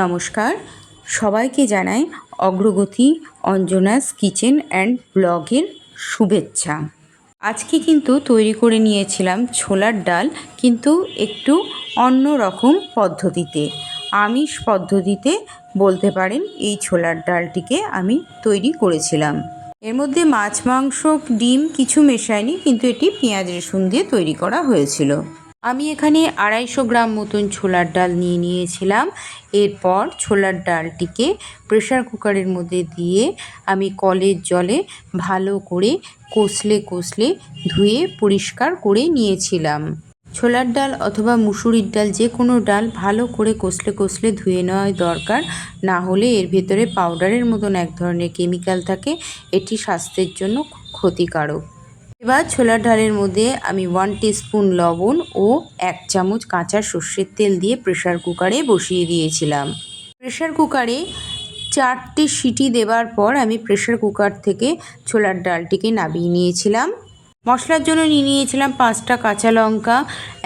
নমস্কার। সবাইকে জানাই অগ্রগতি অঞ্জনাস কিচেন অ্যান্ড ব্লগের শুভেচ্ছা। আজকে কিন্তু তৈরি করে নিয়েছিলাম ছোলার ডাল, কিন্তু একটু অন্য রকম পদ্ধতিতে। আমিষ পদ্ধতিতে বলতে পারেন এই ছোলার ডালটিকে আমি তৈরি করেছিলাম। এর মধ্যে মাছ, মাংস, ডিম কিছু মেশায়নি কিন্তু এটি পেঁয়াজ, রসুন দিয়ে তৈরি করা হয়েছিল। আমি এখানে আড়াইশো গ্রাম মতন ছোলার ডাল নিয়ে নিয়েছিলাম। এরপর ছোলার ডালটিকে প্রেশার কুকারের মধ্যে দিয়ে আমি কলের জলে ভালো করে কষলে কষলে ধুয়ে পরিষ্কার করে নিয়েছিলাম। ছোলার ডাল অথবা মুসুরির ডাল যে কোনো ডাল ভালো করে কষলে কষলে ধুয়ে নেওয়াই দরকার। না হলে এর ভেতরে পাউডারের মতন এক ধরনের কেমিক্যাল থাকে। এটি স্বাস্থ্যের জন্য ক্ষতিকারক। এবার ছোলার ডালের মধ্যে আমি ওয়ান স্পুন লবণ ও এক চামচ কাঁচা সর্ষের তেল দিয়ে প্রেশার কুকারে বসিয়ে দিয়েছিলাম। প্রেশার কুকারে চারটে সিটি দেওয়ার পর আমি প্রেশার কুকার থেকে ছোলার ডালটিকে নামিয়ে নিয়েছিলাম। মশলার জন্য নিয়ে নিয়েছিলাম পাঁচটা কাঁচা লঙ্কা,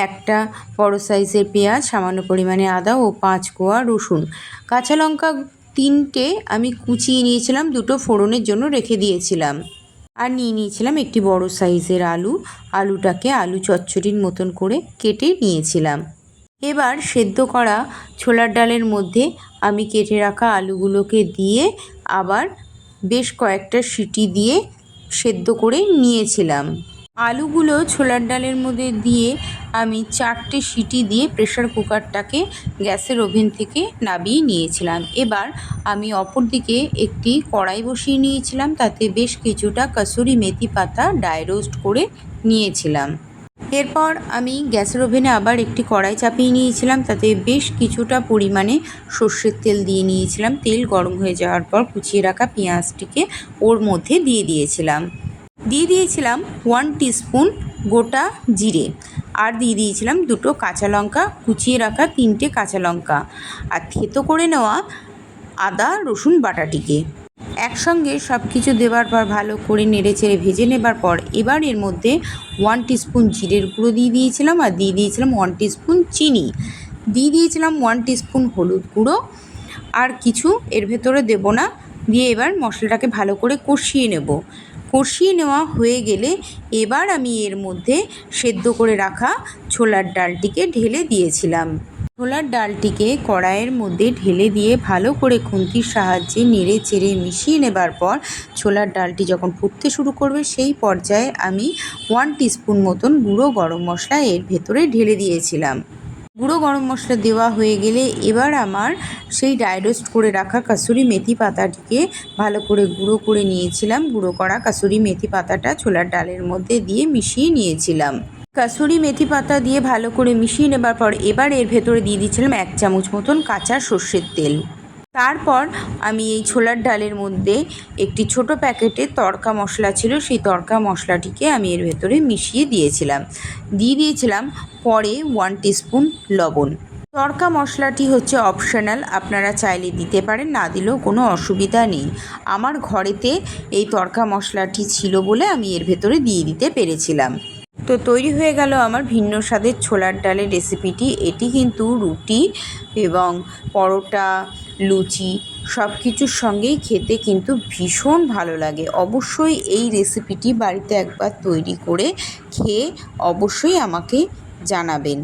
একটা বড় সাইজের পেঁয়াজ, সামান্য পরিমাণে আদা ও পাঁচ কোয়া রসুন। কাঁচা লঙ্কা তিনটে আমি কুচিয়ে নিয়েছিলাম, দুটো ফোড়নের জন্য রেখে দিয়েছিলাম। আর নিয়ে নিয়েছিলাম একটি বড় সাইজের আলু। আলুটাকে আলু চচ্চড়ির মতন করে কেটে নিয়েছিলাম। এবার সেদ্ধ করা ছোলার ডালের মধ্যে আমি কেটে রাখা আলুগুলোকে দিয়ে আবার বেশ কয়েকটা সিটি দিয়ে সেদ্ধ করে নিয়েছিলাম। আলুগুলো ছোলার ডালের মধ্যে দিয়ে আমি চারটে সিটি দিয়ে প্রেশার কুকারটাকে গ্যাসের ওভেন থেকে নামিয়ে নিয়েছিলাম। এবার আমি অপর দিকে একটি কড়াই বসিয়ে নিয়েছিলাম, তাতে বেশ কিছুটা কাসুরি মেথি পাতা ডাই রোস্ট করে নিয়েছিলাম। এরপর আমি গ্যাসের ওভেনে আবার একটি কড়াই চাপিয়ে নিয়েছিলাম, তাতে বেশ কিছুটা পরিমাণে সর্ষের তেল দিয়ে নিয়েছিলাম। তেল গরম হয়ে যাওয়ার পর কুচিয়ে রাখা পেঁয়াজটিকে ওর মধ্যে দিয়ে দিয়েছিলাম। দিয়ে দিয়েছিলাম ওয়ান টিস্পুন গোটা জিরে। আর দিয়ে দিয়েছিলাম দুটো কাঁচা লঙ্কা, কুচিয়ে রাখা তিনটে কাঁচা লঙ্কা আর থেতো করে নেওয়া আদা, রসুন বাটাটিকে। একসঙ্গে সব কিছু দেওয়ার পর, ভালো করে নেড়ে চেড়ে ভেজে নেবার পর, এবার এর মধ্যে ওয়ান টিস্পুন জিরের গুঁড়ো দিয়ে দিয়েছিলাম আর দিয়ে দিয়েছিলাম ওয়ান টিস্পুন চিনি। দিয়ে দিয়েছিলাম ওয়ান টিস্পুন হলুদ গুঁড়ো আর কিছু এর ভেতরে দেব না। দিয়ে এবার মশলাটাকে ভালো করে কষিয়ে নেব। কষিয়ে নেওয়া হয়ে গেলে এবার আমি এর মধ্যে সেদ্ধ করে রাখা ছোলার ডালটিকে ঢেলে দিয়েছিলাম। ছোলার ডালটিকে কড়াইয়ের মধ্যে ঢেলে দিয়ে ভালো করে খুন্তির সাহায্যে নেড়ে চেড়ে মিশিয়ে নেবার পর ছোলার ডালটি যখন ফুটতে শুরু করবে সেই পর্যায়ে আমি ওয়ান টিস্পুন মতন গুঁড়ো গরম মশলা এর ভেতরে ঢেলে দিয়েছিলাম। গুঁড়ো গরম মশলা দেওয়া হয়ে গেলে এবার আমার সেই ডাইরোস্ট করে রাখা কাসুরি মেথি পাতাটিকে ভালো করে গুঁড়ো করে নিয়েছিলাম। গুঁড়ো করা কাসুরি মেথি পাতাটা ছোলার ডালের মধ্যে দিয়ে মিশিয়ে নিয়েছিলাম। কাসুরি মেথি পাতা দিয়ে ভালো করে মিশিয়ে নেবার পর এবার এর ভেতরে দিয়ে দিয়েছিলাম এক চামচ মতন কাঁচা সর্ষের তেল। তারপর আমি এই ছোলার ডালের মধ্যে একটি ছোট প্যাকেটে তড়কা মশলা ছিল, সেই তড়কা মশলাটিকে আমি এর ভেতরে মিশিয়ে দিয়েছিলাম। দিয়ে দিয়েছিলাম পরে ওয়ান টিস্পুন লবণ। তড়কা মশলাটি হচ্ছে অপশনাল আপনারা চাইলে দিতে পারেন, না দিলেও কোনো অসুবিধা নেই। আমার ঘরেতে এই তড়কা মশলাটি ছিল বলে আমি এর ভেতরে দিয়ে দিতে পেরেছিলাম। তো তৈরি হয়ে গেল আমার ভিন্ন স্বাদের ছোলার ডালের রেসিপিটি। এটি কিন্তু রুটি এবং পরোটা, লুচি সব কিছুর সঙ্গেই খেতে কিন্তু ভীষণ ভালো লাগে। অবশ্যই এই রেসিপিটি বাড়িতে একবার তৈরি করে খেয়ে অবশ্যই আমাকে জানাবেন।